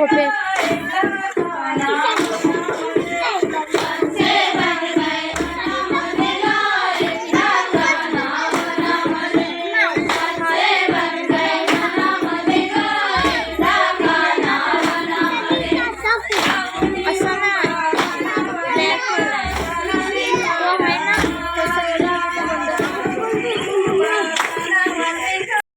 नको